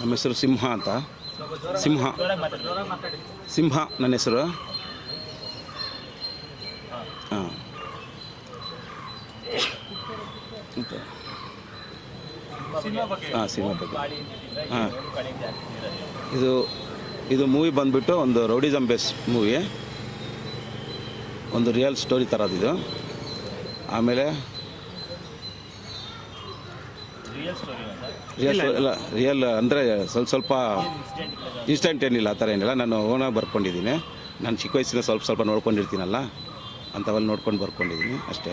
ನಮ್ಮ ಹೆಸರು ಸಿಂಹ ಅಂತ ಸಿಂಹ ಸಿಂಹ ನನ್ನ ಹೆಸರು ಹಾಂ ಸಿಂಹ ಬಗ್ಗೆ ಹಾಂ ಇದು ಇದು ಮೂವಿ ಬಂದುಬಿಟ್ಟು ಒಂದು ರೌಡಿಸಮ್ ಬೇಸ್ ಮೂವಿ ಒಂದು ರಿಯಲ್ ಸ್ಟೋರಿ ಥರದಿದು ಆಮೇಲೆ ರಿಯಲ್ ಇಲ್ಲ ರಿಯಲ್ ಅಂದರೆ ಸ್ವಲ್ಪ ಸ್ವಲ್ಪ ಇನ್ಸ್ಟೆಂಟ್ ಏನಿಲ್ಲ ಆ ಥರ ಏನಿಲ್ಲ ನಾನು ಓನಾಗಿ ಬರ್ಕೊಂಡಿದ್ದೀನಿ ನಾನು ಚಿಕ್ಕ ವಯಸ್ಸಿನ ಸ್ವಲ್ಪ ಸ್ವಲ್ಪ ನೋಡ್ಕೊಂಡಿರ್ತೀನಲ್ಲ ಅಂಥವಲ್ಲಿ ನೋಡ್ಕೊಂಡು ಬರ್ಕೊಂಡಿದ್ದೀನಿ ಅಷ್ಟೇ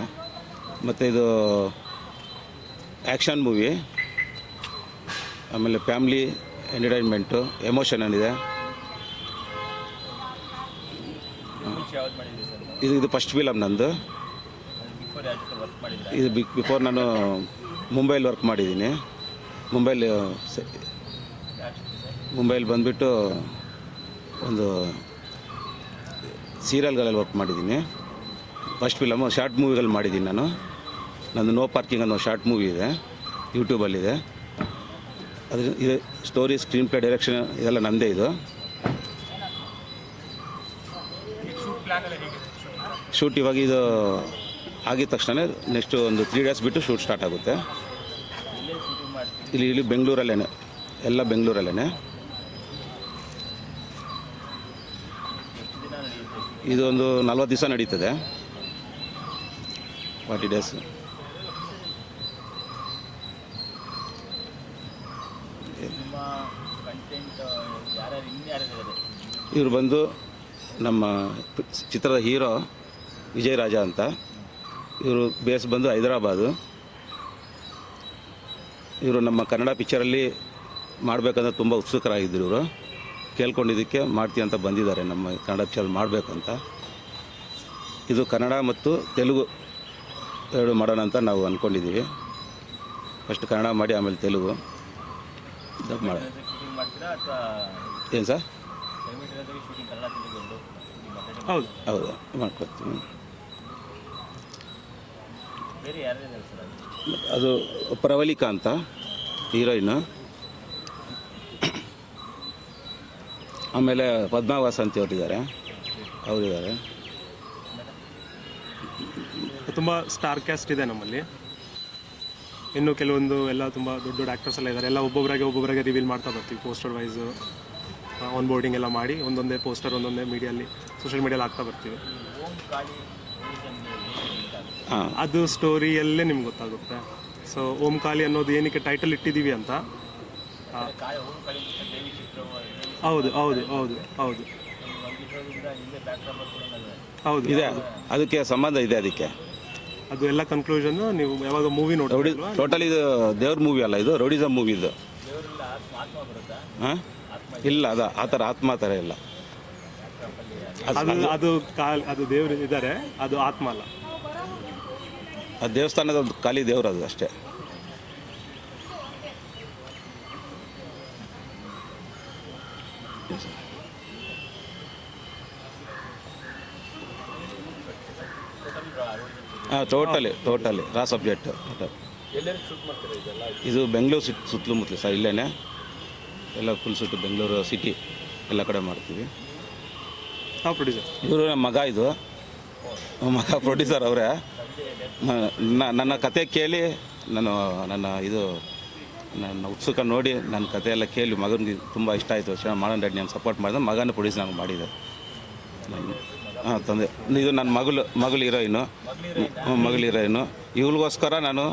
ಮತ್ತು ಇದು ಆ್ಯಕ್ಷನ್ ಮೂವಿ ಆಮೇಲೆ ಫ್ಯಾಮ್ಲಿ ಎಂಟರ್ಟೈನ್ಮೆಂಟು ಎಮೋಷನ್ ಏನಿದೆ ಇದು ಇದು ಫಸ್ಟ್ ಫಿಲಮ್ ನಂದು ಇದು ಬಿಫೋರ್ ನಾನು ಮುಂಬೈಲಿ ವರ್ಕ್ ಮಾಡಿದ್ದೀನಿ ಮುಂಬೈಲಿ ಮುಂಬೈಲಿ ಬಂದುಬಿಟ್ಟು ಒಂದು ಸೀರಿಯಲ್ಗಳಲ್ಲಿ ವರ್ಕ್ ಮಾಡಿದ್ದೀನಿ ಫಸ್ಟ್ ಫಿಲಮ್ ಶಾರ್ಟ್ ಮೂವಿಗಳು ಮಾಡಿದ್ದೀನಿ ನಾನು ನಂದು ನೋ ಪಾರ್ಕಿಂಗ್ ಅನ್ನೋ ಶಾರ್ಟ್ ಮೂವಿ ಇದೆ ಯೂಟ್ಯೂಬಲ್ಲಿದೆ ಅದ್ರ ಇದು ಸ್ಟೋರಿ ಸ್ಕ್ರೀನ್ ಪ್ಲೇ ಡೈರೆಕ್ಷನ್ ಇದೆಲ್ಲ ನನ್ನದೇ ಇದು ಶೂಟ್ ಇವಾಗ ಇದು ಆಗಿದ ತಕ್ಷಣ ನೆಕ್ಸ್ಟು ಒಂದು ತ್ರೀ ಡೇಸ್ ಬಿಟ್ಟು ಶೂಟ್ ಸ್ಟಾರ್ಟ್ ಆಗುತ್ತೆ ಇಲ್ಲಿ ಇಲ್ಲಿ ಬೆಂಗಳೂರಲ್ಲೇನೆ ಎಲ್ಲ ಬೆಂಗಳೂರಲ್ಲೇನೆ ಇದೊಂದು ನಲ್ವತ್ತು ದಿವಸ ನಡೀತದೆ ಫಾರ್ಟಿ ಡೇಸ್ ಇವರು ಬಂದು ನಮ್ಮ ಚಿತ್ರದ ಹೀರೋ ವಿಜಯ್ ರಾಜ ಅಂತ ಇವರು ಬೇಸ್ ಬಂದು ಹೈದರಾಬಾದು ಇವರು ನಮ್ಮ ಕನ್ನಡ ಪಿಕ್ಚರಲ್ಲಿ ಮಾಡಬೇಕಂದ್ರೆ ತುಂಬ ಉತ್ಸುಕರಾಗಿದ್ದರು ಇವರು ಕೇಳ್ಕೊಂಡಿದ್ದಕ್ಕೆ ಮಾಡ್ತೀವಿ ಅಂತ ಬಂದಿದ್ದಾರೆ ನಮ್ಮ ಕನ್ನಡ ಪಿಕ್ಚರ್ ಮಾಡಬೇಕು ಅಂತ ಇದು ಕನ್ನಡ ಮತ್ತು ತೆಲುಗು ಎರಡು ಮಾಡೋಣ ಅಂತ ನಾವು ಅಂದ್ಕೊಂಡಿದ್ದೀವಿ ಫಸ್ಟ್ ಕನ್ನಡ ಮಾಡಿ ಆಮೇಲೆ ತೆಲುಗು ಮಾಡ ಏನು ಸರ್ ಹೌದು ಹೌದು ಮಾಡ್ಕೊಡ್ತೀನಿ ಅದು ಪ್ರವಲಿಕಾ ಅಂತ ಹೀರೋಯಿನ್ ಆಮೇಲೆ ಪದ್ಮಾವಾಸ ಅಂತ ಅವರಿದ್ದಾರೆ ಅವರಿದ್ದಾರೆ ತುಂಬ ಸ್ಟಾರ್ ಕ್ಯಾಸ್ಟ್ ಇದೆ ನಮ್ಮಲ್ಲಿ ಇನ್ನು ಕೆಲವೊಂದು ಎಲ್ಲ ತುಂಬ ದೊಡ್ಡ ದೊಡ್ಡ ಆ್ಯಕ್ಟರ್ಸ್ ಎಲ್ಲ ಇದ್ದಾರೆ ಎಲ್ಲ ಒಬ್ಬೊಬ್ಬರಾಗೆ ಒಬ್ಬೊಬ್ಬರಾಗೆ ರಿವೀಲ್ ಮಾಡ್ತಾ ಬರ್ತೀವಿ ಪೋಸ್ಟರ್ ವೈಸು ಆನ್ ಬೋರ್ಡಿಂಗ್ ಎಲ್ಲ ಮಾಡಿ ಒಂದೊಂದೇ ಪೋಸ್ಟರ್ ಒಂದೊಂದೇ ಮೀಡಿಯಲ್ಲಿ ಸೋಷಿಯಲ್ ಮೀಡಿಯಲ್ಲಿ ಹಾಕ್ತಾ ಬರ್ತೀವಿ ಅದು ಸ್ಟೋರಿಯಲ್ಲೇ ನಿಮ್ಗೆ ಗೊತ್ತಾಗುತ್ತೆ ಸೊ ಓಂಕಾಲಿ ಅನ್ನೋದು ಏನಕ್ಕೆ ಟೈಟಲ್ ಇಟ್ಟಿದ್ದೀವಿ ಅಂತ ಹೌದು ಹೌದು ಹೌದು ಹೌದು ಹೌದು ಇದೆ ಅದಕ್ಕೆ ಸಂಬಂಧ ಇದೆ ಅದಕ್ಕೆ ಅದು ಎಲ್ಲ ಕನ್ಕ್ಲೂಷನ್ ನೀವು ಯಾವಾಗ ಮೂವಿ ನೋಡಿ ಟೋಟಲ್ ಇದು ದೇವ್ರ ಮೂವಿ ಅಲ್ಲ ಇದು ರೌಡಿಸಮ್ ಮೂವಿ ಇದು ಹಾಂ ಇಲ್ಲ ಅದ ಆ ಥರ ಆತ್ಮ ಥರ ಇಲ್ಲ ಅದು ಅದು ಅದು ದೇವರು ಇದ್ದಾರೆ ಅದು ಆತ್ಮ ಅಲ್ಲ ಆ ದೇವಸ್ಥಾನದ ಒಂದು ಖಾಲಿ ದೇವರು ಅದು ಅಷ್ಟೇ ಹಾಂ ಟೋಟಲಿ ಟೋಟಲಿ ರಾ ಸಬ್ಜೆಕ್ಟ್ ಇದು ಬೆಂಗಳೂರು ಸಿಟಿ ಸುತ್ತಲೂ ಮುತ್ತಲೂ ಸರ್ ಇಲ್ಲೇ ಎಲ್ಲ ಫುಲ್ ಸುಟ್ಟು ಬೆಂಗಳೂರು ಸಿಟಿ ಎಲ್ಲ ಕಡೆ ಮಾಡ್ತೀವಿ ನಾವು ಪ್ರೊಡ್ಯೂಸರ್ ಇವರು ನಮ್ಮ ಮಗ ಇದು ಮಗ ಪ್ರೊಡ್ಯೂಸರ್ ಅವರೇ ನನ್ನ ಕತೆ ಕೇಳಿ ನಾನು ನನ್ನ ಇದು ನನ್ನ ಉತ್ಸುಕ ನೋಡಿ ನನ್ನ ಕತೆ ಎಲ್ಲ ಕೇಳಿ ಮಗನಿಗೆ ತುಂಬ ಇಷ್ಟ ಆಯಿತು ಚೆನ್ನಾಗಿ ಮಾಡೋಣ ರೆಡ್ಡಿ ನಾನು ಸಪೋರ್ಟ್ ಮಾಡಿದೆ ಮಗನ ಪ್ರೊಡ್ಯೂಸ್ ನಾನು ಮಾಡಿದೆ ಹಾಂ ತಂದೆ ಇದು ನನ್ನ ಮಗಳು ಮಗಳು ಹ್ಞೂ ಮಗಳು ಹೀರೋಯಿನು ಇವಳಿಗೋಸ್ಕರ ನಾನು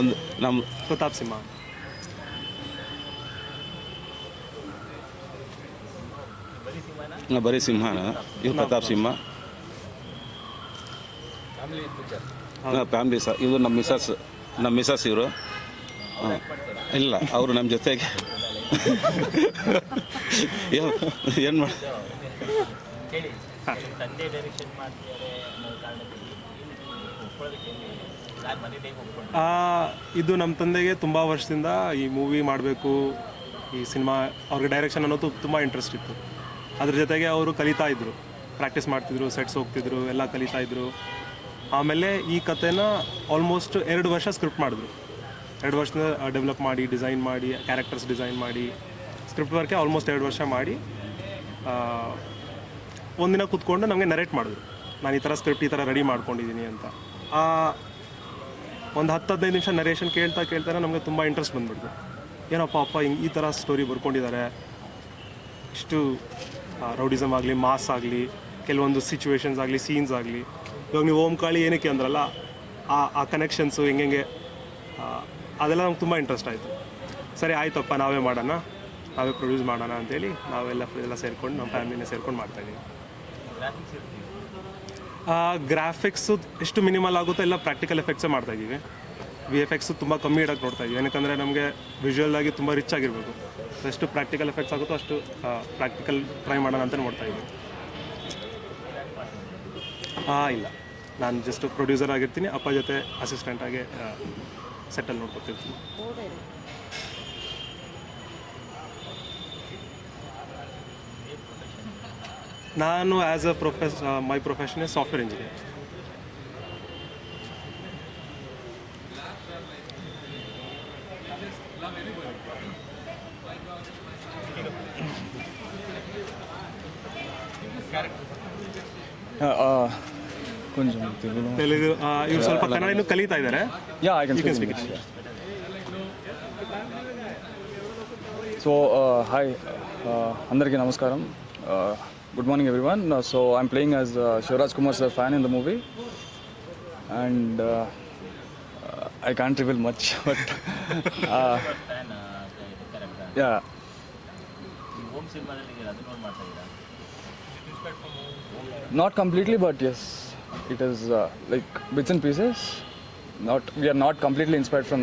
ಒಂದು ನಮ್ಮ ಪ್ರತಾಪ್ ಸಿಂಹ ನಾ ಬರೀ ಸಿಂಹನ ಇವ Pratap Simha family family sir ಇದು ನಮ್ಮ ಮಿಸಸ್ ನಮ್ಮ ಮಿಸಸ್ ಇವರು ಇಲ್ಲ ಅವರು ನಮ್ಮ ಜೊತೆಗೆ ಏನು ಮಾಡಿ ಇದು ನಮ್ಮ ತಂದೆಗೆ ತುಂಬ ವರ್ಷದಿಂದ ಈ ಮೂವಿ ಮಾಡಬೇಕು ಈ ಸಿನಿಮಾ ಅವ್ರಿಗೆ ಡೈರೆಕ್ಷನ್ ಅನ್ನೋದು ತುಂಬ ಇಂಟ್ರೆಸ್ಟ್ ಇತ್ತು ಅದ್ರ ಜೊತೆಗೆ ಅವರು ಕಲಿತಾ ಇದ್ರು ಪ್ರಾಕ್ಟೀಸ್ ಮಾಡ್ತಿದ್ರು ಸೆಟ್ಸ್ ಹೋಗ್ತಿದ್ರು ಎಲ್ಲ ಕಲಿತಾ ಇದ್ರು ಆಮೇಲೆ ಈ ಕಥೆನ ಆಲ್ಮೋಸ್ಟ್ ಎರಡು ವರ್ಷ ಸ್ಕ್ರಿಪ್ಟ್ ಮಾಡಿದ್ರು ಎರಡು ವರ್ಷದ ಡೆವಲಪ್ ಮಾಡಿ ಡಿಸೈನ್ ಮಾಡಿ ಕ್ಯಾರೆಕ್ಟರ್ಸ್ ಡಿಸೈನ್ ಮಾಡಿ ಸ್ಕ್ರಿಪ್ಟ್ ವರ್ಕೆ ಆಲ್ಮೋಸ್ಟ್ ಎರಡು ವರ್ಷ ಮಾಡಿ ಒಂದಿನ ಕೂತ್ಕೊಂಡು ನಮಗೆ ನರೇಟ್ ಮಾಡಿದ್ರು ನಾನು ಈ ಥರ ಸ್ಕ್ರಿಪ್ಟ್ ಈ ಥರ ರೆಡಿ ಮಾಡ್ಕೊಂಡಿದ್ದೀನಿ ಅಂತ ಆ ಒಂದು ಹತ್ತು ಹದಿನೈದು ನಿಮಿಷ ನರೇಷನ್ ಕೇಳ್ತಾ ಕೇಳ್ತಾನೆ ನಮಗೆ ತುಂಬ ಇಂಟ್ರೆಸ್ಟ್ ಬಂದ್ಬಿಡ್ತು ಏನಪ್ಪ ಅಪ್ಪ ಹಿಂಗೆ ಈ ಥರ ಸ್ಟೋರಿ ಬರ್ಕೊಂಡಿದ್ದಾರೆ ಇಷ್ಟು ರೌಡಿಸಮ್ ಆಗಲಿ ಮಾಸ್ ಆಗಲಿ ಕೆಲವೊಂದು ಸಿಚುವೇಶನ್ಸ್ ಆಗಲಿ ಸೀನ್ಸ್ ಆಗಲಿ ಇವಾಗ ನೀವು ಕಾಳಿ ಏನಕ್ಕೆ ಅಂದ್ರಲ್ಲ ಆ ಆ ಕನೆಕ್ಷನ್ಸು ಹೆಂಗೆ ಅದೆಲ್ಲ ನಮ್ಗೆ ತುಂಬ ಇಂಟ್ರೆಸ್ಟ್ ಆಯಿತು ಸರಿ ಆಯ್ತಪ್ಪ ನಾವೇ ಮಾಡೋಣ ನಾವೇ ಪ್ರೊಡ್ಯೂಸ್ ಮಾಡೋಣ ಅಂತೇಳಿ ನಾವೆಲ್ಲ ಎಲ್ಲ ಸೇರ್ಕೊಂಡು ನಮ್ಮ ಫ್ಯಾಮಿಲಿನೇ ಸೇರ್ಕೊಂಡು ಮಾಡ್ತಾಯಿದ್ದೀವಿ ಗ್ರಾಫಿಕ್ಸು ಎಷ್ಟು ಮಿನಿಮಲ್ ಆಗುತ್ತೋ ಎಲ್ಲ ಪ್ರಾಕ್ಟಿಕಲ್ ಎಫೆಕ್ಟ್ಸೇ ಇದ್ದೀವಿ ವಿ ಎಫ್ ಎಕ್ಸ್ ತುಂಬ ಕಮ್ಮಿ ಇಡೋಕ್ಕೆ ನೋಡ್ತಾ ಇದ್ದೀವಿ ಏನಕ್ಕಂದರೆ ನಮಗೆ ವಿಜುವಲ್ ಆಗಿ ತುಂಬ ರಿಚ್ ಆಗಿರ್ಬೋದು ಎಷ್ಟು ಪ್ರಾಕ್ಟಿಕಲ್ ಎಫೆಕ್ಟ್ಸ್ ಆಗುತ್ತೋ ಅಷ್ಟು ಪ್ರಾಕ್ಟಿಕಲ್ ಟ್ರೈ ಮಾಡೋಣ ಅಂತ ನೋಡ್ತಾ ಇದ್ದೀವಿ ಹಾಂ ಇಲ್ಲ ನಾನು ಜಸ್ಟ್ ಪ್ರೊಡ್ಯೂಸರ್ ಆಗಿರ್ತೀನಿ ಅಪ್ಪ ಜೊತೆ ಅಸಿಸ್ಟೆಂಟಾಗಿ ಸೆಟಲ್ ನೋಡ್ಕೊತಿರ್ತೀನಿ ನಾನು as a profess my profession software engineer కొంచెం తెలుగులో ತೆಲುಗು ಇವ್ರು ಸ್ವಲ್ಪ ಕನ್ನಡ ಇನ್ನೂ ಕಲಿತಾ ಇದ್ದಾರೆ yeah I can You can speak speak English so hi అందరికీ నమస్కారం good morning everyone so I'm playing as Shivaraj Kumar sir fan in the movie and I can't reveal much but fan correct yeah ಈ ohm ಸಿನಿಮಾದಲ್ಲಿ ಅದನ್ನ ನೋಡಿ ಮಾಡ್ತಾ ಇದ್ದೀರಾ not completely but yes it is uh, like bits and pieces not we are not completely inspired from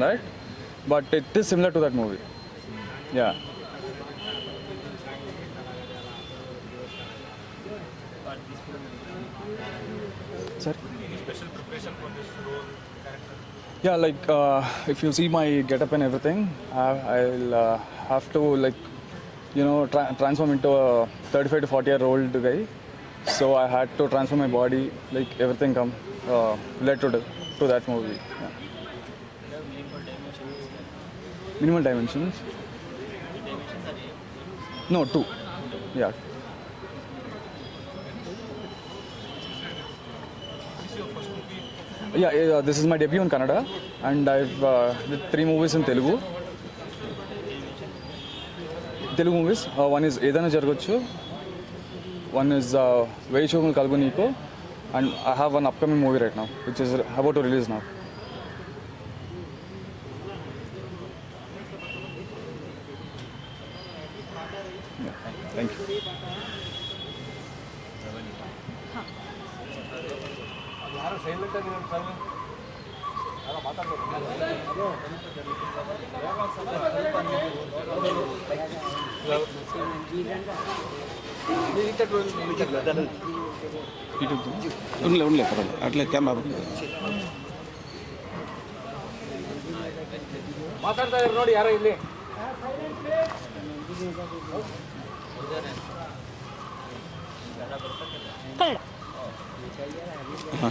Yeah, like uh, if you see my getup and everything, I, will uh, have to like, you know, tra- transform into a 35 to 40 year old guy. So I had to transform my body, like everything come uh, led to, to that movie. Yeah. Minimal dimensions? No, two. Yeah, yeah this is my debut in Kannada and I three movies in Telugu Telugu movies one is Edaina Jaragachu one is Veyi చూపులు Kalugu Neeku and I have one upcoming movie right నా which is how release నా ఉండలే ఉండలే పర్వాలేదు అట్లే camera Kannada ಇಲ್ಲ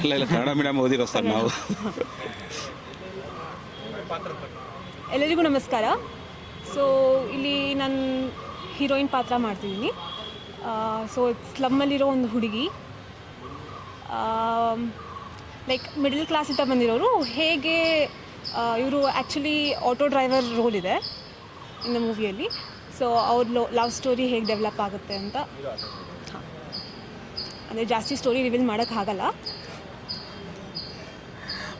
ಇಲ್ಲ ನಾವು ಎಲ್ಲರಿಗೂ ನಮಸ್ಕಾರ ಸೊ ಇಲ್ಲಿ ನಾನು ಹೀರೋಯಿನ್ ಪಾತ್ರ ಮಾಡ್ತಿದ್ದೀನಿ ಸೊ ಸ್ಲಮ್ಮಲ್ಲಿರೋ ಒಂದು ಹುಡುಗಿ ಲೈಕ್ ಮಿಡಲ್ ಕ್ಲಾಸಿಂದ ಬಂದಿರೋರು ಹೇಗೆ ಇವರು ಆ್ಯಕ್ಚುಲಿ ಆಟೋ ಡ್ರೈವರ್ ರೋಲ್ ಇದೆ ಇನ್ ದ ಮೂವಿಯಲ್ಲಿ ಸೊ ಅವ್ರ ಲವ್ ಸ್ಟೋರಿ ಹೇಗೆ ಡೆವಲಪ್ ಆಗುತ್ತೆ ಅಂತ ಅಂದರೆ ಜಾಸ್ತಿ ಸ್ಟೋರಿ ರಿವೀಲ್ ಮಾಡೋಕ್ಕಾಗಲ್ಲ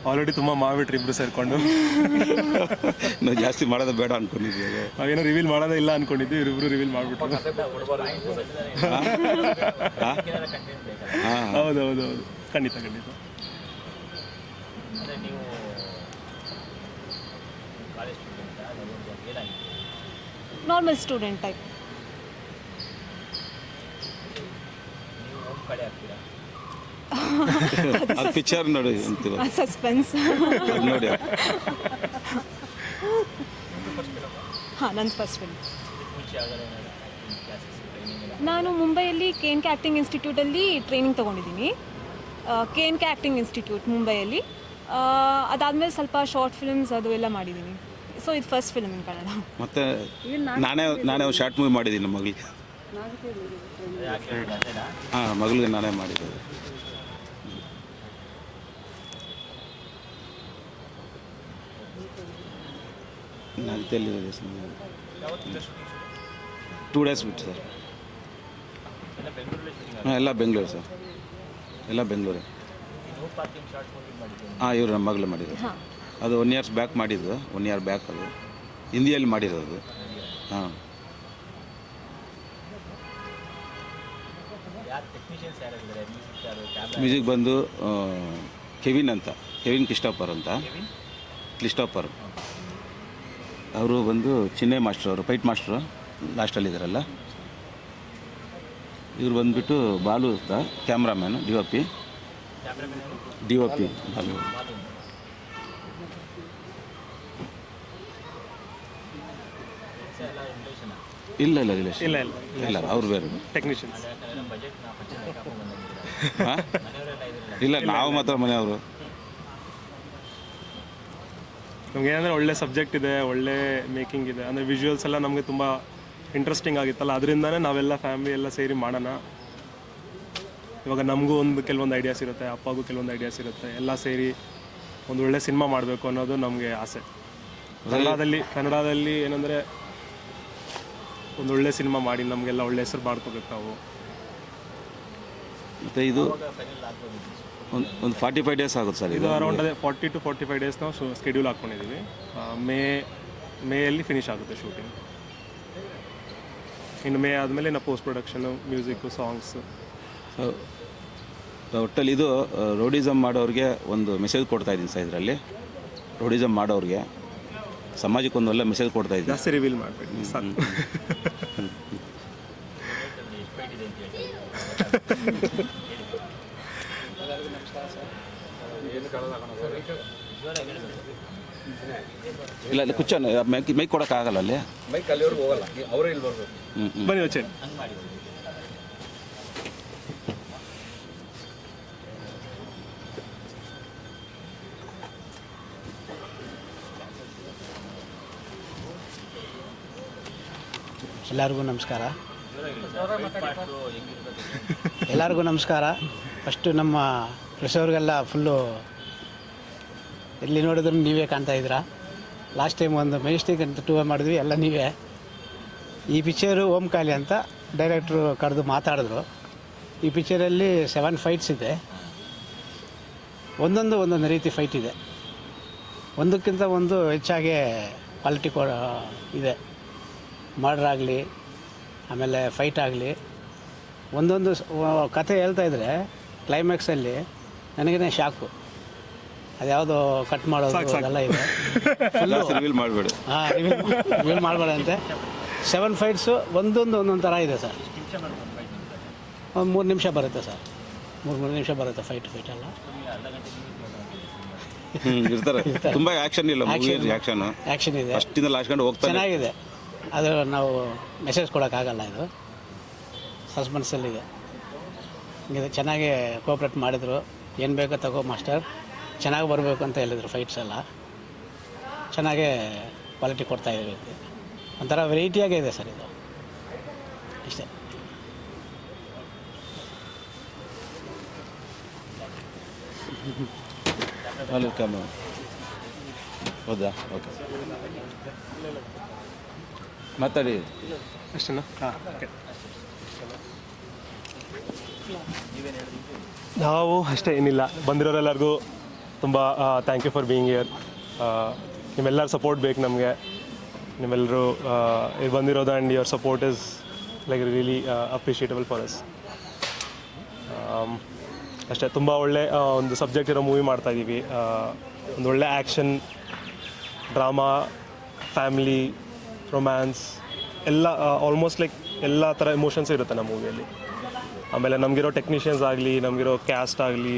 ಆಲ್ರೆಡಿ ತುಂಬ ಮಾಡಿಬಿಟ್ರಿ ಇಬ್ರು ಸೇರ್ಕೊಂಡು ನಾವು ಜಾಸ್ತಿ ಮಾಡೋದು ಬೇಡ ಅನ್ಕೊಂಡಿದ್ವಿ ನಾವೇನು ರಿವೀಲ್ ಮಾಡೋದೇ ಇಲ್ಲ ಅನ್ಕೊಂಡಿದ್ವಿ ಇಬ್ಬರು ರಿವೀಲ್ ಮಾಡ್ಬಿಟ್ಟು ಹೌದು ಹೌದು ಹೌದು ಖಂಡಿತ ಖಂಡಿತ ನಾರ್ಮಲ್ ಸ್ಟೂಡೆಂಟ್ ಟೈಪ್ ನೋಡಿ ಸಸ್ಪೆನ್ಸ್ ನೋಡಿ ಹಾಂ ನನ್ನ ಫಸ್ಟ್ ಫಿಲ್ಮ್ ನಾನು ಮುಂಬೈಯಲ್ಲಿ ಕೆ ಎನ್ ಕೆ ಆ್ಯಕ್ಟಿಂಗ್ ಇನ್ಸ್ಟಿಟ್ಯೂಟಲ್ಲಿ ಟ್ರೈನಿಂಗ್ ತಗೊಂಡಿದ್ದೀನಿ K N K acting institute ಮುಂಬೈಯಲ್ಲಿ ಅದಾದ್ಮೇಲೆ ಸ್ವಲ್ಪ ಶಾರ್ಟ್ ಫಿಲ್ಮ್ಸ್ ಅದು ಎಲ್ಲ ಮಾಡಿದ್ದೀನಿ ಸೊ ಇದು ಫಸ್ಟ್ ಫಿಲ್ಮ್ ಇನ್ ಕನ್ನಡ ಮತ್ತೆ ನಾನೇ ನಾನೇ ಶಾರ್ಟ್ ಮೂವಿ ಮಾಡಿದ್ದೀನಿ ನಮ್ಮ ಮಗಳಿಗೆ ಹಾಂ ಮಗಳಿಗೆ ನಾನೇ ಮಾಡಿದ್ದೇನೆ ನಗತಿಯಲ್ಲಿದೆ ಸರ್ ಟೂ ಡೇಸ್ ಬಿಟ್ಟು ಸರ್ ಹಾಂ ಎಲ್ಲ ಬೆಂಗಳೂರು ಸರ್ ಎಲ್ಲ ಬೆಂಗಳೂರು ಹಾಂ ಇವರು ನಮ್ಮ ಮಗಳು ಮಾಡಿದ್ರು ಅದು ಒನ್ ಇಯರ್ಸ್ ಬ್ಯಾಕ್ ಮಾಡಿದ್ದು ಒನ್ ಇಯರ್ ಬ್ಯಾಕ್ ಅದು ಹಿಂದಿಯಲ್ಲಿ ಮಾಡಿರೋದು ಹಾಂ ಮ್ಯೂಸಿಕ್ ಬಂದು ಕೆವಿನ್ ಅಂತ ಕೆವಿನ್ ಕ್ರಿಸ್ಟಾಪರ್ ಅಂತ ಕ್ರಿಸ್ಟಾಪರ್ ಅವರು ಬಂದು ಚಿನ್ನೆ ಮಾಸ್ಟರ್ ಅವರು ಫೈಟ್ ಮಾಸ್ಟ್ರು ಲಾಸ್ಟಲ್ಲಿ ಇದ್ದಾರಲ್ಲ ಇವರು ಬಂದುಬಿಟ್ಟು ಬಾಲು ಅಂತ cameraman D O P D O P Balu ಇಲ್ಲ ಇಲ್ಲ ಇಲ್ಲ ಇಲ್ಲ ಇಲ್ಲ ಅವ್ರು ಬೇರೆ ಟೆಕ್ನಿಷಿಯನ್ಸ್ ಇಲ್ಲ ನಾವು ಮಾತ್ರ ನಮ್ಗೆ ಏನಂದ್ರೆ ಒಳ್ಳೆ ಸಬ್ಜೆಕ್ಟ್ ಇದೆ ಒಳ್ಳೆ ಮೇಕಿಂಗ್ ಇದೆ ಅಂದ್ರೆ ವಿಜುವಲ್ಸ್ ಎಲ್ಲ ನಮಗೆ ತುಂಬ ಇಂಟ್ರೆಸ್ಟಿಂಗ್ ಆಗಿತ್ತಲ್ಲ ಅದರಿಂದನೇ ನಾವೆಲ್ಲ ಫ್ಯಾಮಿಲಿ ಎಲ್ಲ ಸೇರಿ ಮಾಡೋಣ ಇವಾಗ ನಮಗೂ ಒಂದು ಕೆಲವೊಂದು ಐಡಿಯಾಸ್ ಇರುತ್ತೆ ಅಪ್ಪಗೂ ಕೆಲವೊಂದು ಐಡಿಯಾಸ್ ಇರುತ್ತೆ ಎಲ್ಲ ಸೇರಿ ಒಂದು ಒಳ್ಳೆ ಸಿನಿಮಾ ಮಾಡಬೇಕು ಅನ್ನೋದು ನಮಗೆ ಆಸೆ ಕನ್ನಡದಲ್ಲಿ ಕನ್ನಡದಲ್ಲಿ ಏನಂದರೆ ಒಂದು ಒಳ್ಳೆ ಸಿನಿಮಾ ಮಾಡಿ ನಮಗೆಲ್ಲ ಒಳ್ಳೆ ಹೆಸರು ಮಾಡ್ಕೋಬೇಕು ನಾವು ಮತ್ತು ಇದು ಒಂದು ಒಂದು ಫಾರ್ಟಿ ಫೈವ್ ಡೇಸ್ ಆಗುತ್ತೆ ಸರ್ ಇದು ಅರೌಂಡ್ ಅದೇ forty to forty five days ನಾವು ಸ್ಕೆಡ್ಯೂಲ್ ಹಾಕ್ಕೊಂಡಿದ್ದೀವಿ ಮೇ ಮೇಯಲ್ಲಿ ಫಿನಿಶ್ ಆಗುತ್ತೆ ಶೂಟಿಂಗ್ ಇನ್ನು ಮೇ ಆದಮೇಲೆ ನಾವು post production music songs so ಒಟ್ಟಲ್ಲಿ ಇದು ರೋಡಿಸಮ್ ಮಾಡೋರಿಗೆ ಒಂದು ಮೆಸೇಜ್ ಕೊಡ್ತಾ ಇದ್ದೀನಿ ಸರ್ ಇದರಲ್ಲಿ ರೋಡಿಸಮ್ ಮಾಡೋರಿಗೆ ಸಮಾಜಕ್ಕೊಂದು ಒಳ್ಳೆ ಮೆಸೇಜ್ ಕೊಡ್ತಾ ಇದ್ದೀನಿ ಜಾಸ್ತಿ ರಿವೀಲ್ ಮಾಡಬೇಡಿ ಸಾಕು ಇಲ್ಲ ಅಲ್ಲಿ ಕುಚ್ಚನ್ ಮೈಕ್ ಮೈಕ್ ಕೊಡೋಕ್ಕಾಗಲ್ಲ ಅಲ್ಲಿ ಮೈಕ್ ಅಲ್ಲಿವರೆಗೂ ಹೋಗಲ್ಲ ಅವರೇ ಇಲ್ಲಿ ಬರ್ಬೇಕು ಬನ್ನಿ ವಚನ ಎಲ್ಲರಿಗೂ ನಮಸ್ಕಾರ ಎಲ್ಲರಿಗೂ ನಮಸ್ಕಾರ ಫಸ್ಟು ನಮ್ಮ ಪ್ರೆಸವ್ರಿಗೆಲ್ಲ ಫುಲ್ಲು ಎಲ್ಲಿ ನೋಡಿದ್ರು ನೀವೇ ಕಾಣ್ತಾ ಇದ್ದೀರಾ ಲಾಸ್ಟ್ ಟೈಮ್ ಒಂದು ಮೆಜೆಸ್ಟಿಕ್ ಅಂತ ಟೂ ಮಾಡಿದ್ವಿ ಎಲ್ಲ ನೀವೇ ಈ ಪಿಕ್ಚರು ಓಂ ಖಾಲಿ ಅಂತ ಡೈರೆಕ್ಟ್ರು ಕರೆದು ಮಾತಾಡಿದ್ರು ಈ ಪಿಕ್ಚರಲ್ಲಿ ಸೆವೆನ್ ಫೈಟ್ಸ್ ಇದೆ ಒಂದೊಂದು ಒಂದೊಂದು ರೀತಿ ಫೈಟ್ ಇದೆ ಒಂದಕ್ಕಿಂತ ಒಂದು ಹೆಚ್ಚಾಗೆ ಕ್ವಾಲಿಟಿ ಕೊ ಇದೆ ಮರ್ಡ್ರಾಗಲಿ ಆಮೇಲೆ ಫೈಟ್ ಆಗಲಿ ಒಂದೊಂದು ಕಥೆ ಹೇಳ್ತಾಯಿದ್ರೆ ಕ್ಲೈಮ್ಯಾಕ್ಸಲ್ಲಿ ನನಗೇ ಶಾಕು ಅದ್ಯಾವುದು ಕಟ್ ಮಾಡೋದು ಅದೆಲ್ಲ ಇದೆ ಮಾಡಬೇಡ ಹಾಂ ರಿವೀಲ್ ಮಾಡಬೇಡ ಅಂತೆ ಸೆವೆನ್ ಫೈಟ್ಸು ಒಂದೊಂದು ಒಂದೊಂದು ಥರ ಇದೆ ಸರ್ ಒಂದು ಮೂರು ನಿಮಿಷ ಬರುತ್ತೆ ಸರ್ ಮೂರು ಮೂರು ನಿಮಿಷ ಬರುತ್ತೆ ಫೈಟ್ ಫೈಟ್ ಎಲ್ಲ ಇರ್ತಾರೆ ತುಂಬ ಆಕ್ಷನ್ ಇಲ್ಲ ಆಕ್ಷನ್ ಆಕ್ಷನ್ ಇದೆ ಅಷ್ಟಿಂದ ಲಾಸ್ಕೊಂಡು ಹೋಗ್ತಾ ಚೆನ್ನಾಗಿದೆ ಅದು ನಾವು ಮೆಸೇಜ್ ಕೊಡೋಕ್ಕಾಗಲ್ಲ ಇದು ಸಸ್ಪೆನ್ಸಲ್ಲಿದೆ ಇದು ಚೆನ್ನಾಗಿ ಕೋಪ್ರೇಟ್ ಮಾಡಿದರು ಏನು ಬೇಕೋ ತಗೋ ಮಾಸ್ಟರ್ ಚೆನ್ನಾಗಿ ಬರಬೇಕು ಅಂತ ಹೇಳಿದರು ಫೈಟ್ಸ್ ಎಲ್ಲ ಚೆನ್ನಾಗೇ ಕ್ವಾಲಿಟಿ ಕೊಡ್ತಾ ಇದ್ದೀವಿ ಒಂಥರ ವೆರೈಟಿಯಾಗೇ ಇದೆ ಸರ್ ಇದು ಇಷ್ಟೇ ಹೌದಾ ಓಕೆ ಮಾತಾಡಿ ನಾವು ಅಷ್ಟೇ ಏನಿಲ್ಲ ಬಂದಿರೋರೆಲ್ಲರಿಗೂ ತುಂಬ thank you for being here ನಿಮ್ಮೆಲ್ಲರ ಸಪೋರ್ಟ್ ಬೇಕು ನಮಗೆ ನಿಮ್ಮೆಲ್ಲರೂ ಇಲ್ಲಿ ಬಂದಿರೋದು and your support is like really appreciable for us ಅಷ್ಟೇ ತುಂಬ ಒಳ್ಳೆ ಒಂದು ಸಬ್ಜೆಕ್ಟ್ ಇರೋ ಮೂವಿ ಮಾಡ್ತಾಯಿದ್ದೀವಿ ಒಂದು ಒಳ್ಳೆ ಆ್ಯಕ್ಷನ್ ಡ್ರಾಮಾ ಫ್ಯಾಮಿಲಿ ರೊಮ್ಯಾನ್ಸ್ ಎಲ್ಲ ಆಲ್ಮೋಸ್ಟ್ ಲೈಕ್ ಎಲ್ಲ ಥರ ಎಮೋಷನ್ಸ್ ಇರುತ್ತೆ ನಮ್ಮ ಮೂವಿಯಲ್ಲಿ ಆಮೇಲೆ ನಮಗಿರೋ ಟೆಕ್ನಿಷಿಯನ್ಸ್ ಆಗಲಿ ನಮಗಿರೋ ಕ್ಯಾಸ್ಟ್ ಆಗಲಿ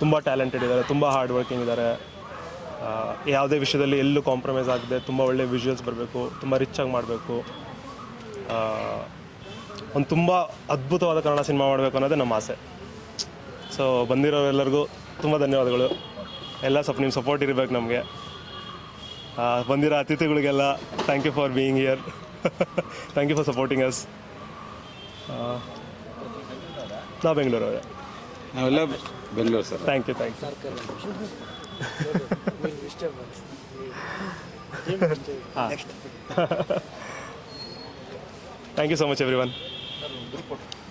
ತುಂಬ ಟ್ಯಾಲೆಂಟೆಡ್ ಇದ್ದಾರೆ ತುಂಬ ಹಾರ್ಡ್ ವರ್ಕಿಂಗ್ ಇದ್ದಾರೆ ಯಾವುದೇ ವಿಷಯದಲ್ಲಿ ಎಲ್ಲೂ ಕಾಂಪ್ರಮೈಸ್ ಆಗಿದೆ ತುಂಬ ಒಳ್ಳೆ ವಿಜುವಲ್ಸ್ ಬರಬೇಕು ತುಂಬ ರಿಚ್ ಆಗಿ ಮಾಡಬೇಕು ಒಂದು ತುಂಬ ಅದ್ಭುತವಾದ ಕನ್ನಡ ಸಿನಿಮಾ ಮಾಡಬೇಕು ಅನ್ನೋದೇ ನಮ್ಮ ಆಸೆ ಸೊ ಬಂದಿರೋರೆಲ್ಲರಿಗೂ ತುಂಬ ಧನ್ಯವಾದಗಳು ಎಲ್ಲ ಸ್ವಲ್ಪ ನಿಮ್ಮ ಸಪೋರ್ಟ್ ಇರಬೇಕು ನಮಗೆ ಬಂದಿರೋ ಅತಿಥಿಗಳಿಗೆಲ್ಲ thank you for being here thank you for supporting us ನಾವು ಅವರೇ ನಾವೆಲ್ಲ Bengaluru sir thank you thank you thank you so much everyone